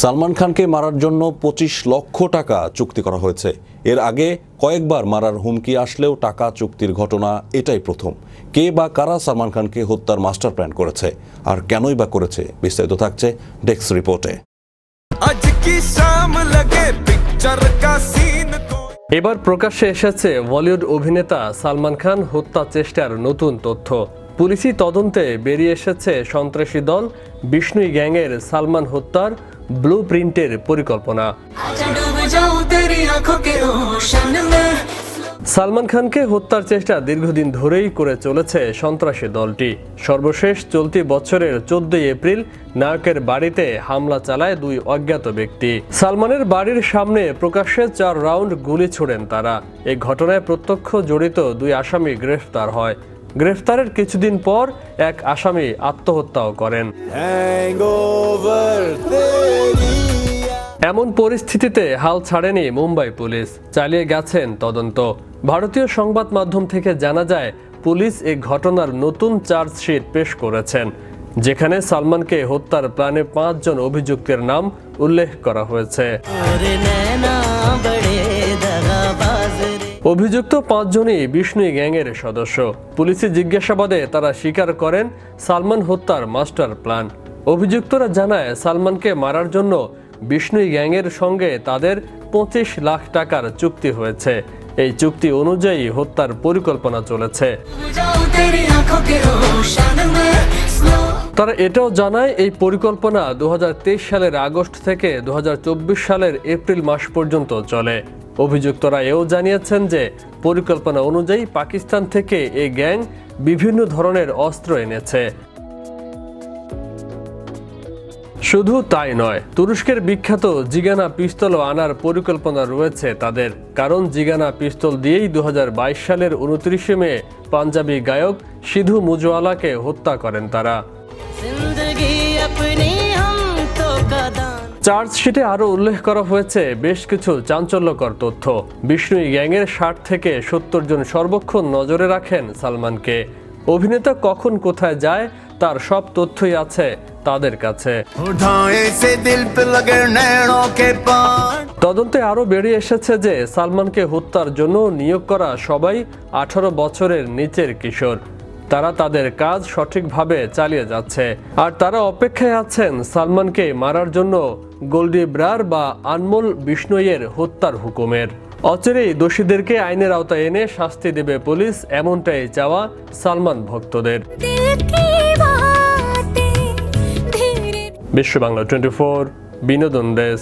সালমান খানকে মারার জন্য পঁচিশ লক্ষ টাকা চুক্তি করা হয়েছে। এর আগে কয়েকবার মারার হুমকি আসলেও টাকা চুক্তির ঘটনা এটাই প্রথম। কে বা কারা সালমান খানকে হত্যার মাস্টার প্ল্যান করেছে আর কেনই বা করেছে বিস্তারিত থাকছে ডেক্স রিপোর্টে। আজ এবার প্রকাশ্যে এসেছে বলিউড অভিনেতা সালমান খান হত্যা চেষ্টার নতুন তথ্য। পুলিশি তদন্তে বেরিয়ে এসেছে সন্ত্রাসী দল। বিষ্ণুই গ্যাংয়ের সালমান হত্যার ব্লু প্রিন্টের পরিকল্পনা। সালমান খানকে হত্যার চেষ্টা দীর্ঘদিন ধরেই করে চলেছে সন্ত্রাসী দলটি। সর্বশেষ চলতি বছরের চোদ্দই এপ্রিল নায়কের বাড়িতে হামলা চালায় দুই অজ্ঞাত ব্যক্তি। সালমানের বাড়ির সামনে প্রকাশ্যে চার রাউন্ড গুলি ছোড়েন তারা। এ ঘটনায় প্রত্যক্ষ জড়িত দুই আসামি গ্রেফতার হয়। গ্রেফতারের কিছুদিন পর এক আসামি আত্মহত্যাও করেন। এমন পরিস্থিতিতে হাল ছাড়েনি মুম্বাই পুলিশ। চালিয়ে গেছেন তদন্ত। ভারতীয় সংবাদ মাধ্যম থেকে জানা যায় পুলিশ এই ঘটনার নতুন চার্জশিট পেশ করেছেন যেখানে সালমানকে হত্যার প্ল্যানে পাঁচজন অভিযুক্তের নাম উল্লেখ করা হয়েছে। অভিযুক্ত পাঁচজনই বিষ্ণু গ্যাংয়ের সদস্য। পুলিশি জিজ্ঞাসাবাদে তারা স্বীকার করেন, সালমান হত্যার মাস্টার প্ল্যান। অভিযুক্তরা জানায়, সালমানকে মারার জন্য বিষ্ণু গ্যাংয়ের সঙ্গে তাদের পঁচিশ লাখ টাকার চুক্তি হয়েছে। এই চুক্তি অনুযায়ী হত্যার পরিকল্পনা চলেছে। তারা এটাও জানায়, এই পরিকল্পনা দু হাজার তেইশ সালের আগস্ট থেকে দু হাজার চব্বিশ সালের এপ্রিল মাস পর্যন্ত চলে। অভিযুক্তরা এও জানিয়েছেন যে, পরিকল্পনা অনুযায়ী পাকিস্তান থেকে এই গ্যাং বিভিন্ন ধরনের অস্ত্র এনেছে। শুধু তাই নয়, তুরস্কের বিখ্যাত জিগানা পিস্তলও আনার পরিকল্পনা রয়েছে তাদের, কারণ জিগানা পিস্তল দিয়েই দু হাজার বাইশ সালের উনত্রিশে মে পাঞ্জাবি গায়ক সিধু মুজওয়ালাকে হত্যা করেন তারা। চার্জশিটে আরও উল্লেখ করা হয়েছে বেশ কিছু চাঞ্চল্যকর তথ্য। বিষ্ণু গ্যাংয়ের ষাট থেকে সত্তর জন সর্বক্ষণ নজরে রাখেন সালমানকে। অভিনেতা কখন কোথায় যায় তার সব তথ্যই আছে তাদের কাছে। তদন্তে আরও বেরিয়ে এসেছে যে সালমানকে হত্যার জন্য নিয়োগ করা সবাই আঠারো বছরের নিচের কিশোর। তারা তাদের কাজ সঠিকভাবে চালিয়ে যাচ্ছে। আর তারা অপেক্ষায় আছেন সালমানকে মারার জন্য গোল্ডি ব্রার বা আনমোল বিষ্ণয়ের হত্যার হুকুমের। অচেরেই দোষীদেরকে আইনের আওতায় এনে শাস্তি দেবে পুলিশ এমনটাই চাওয়া সালমান ভক্তদের। বিশ্ব বাংলা টোয়েন্টি ফোর বিনোদন দেশ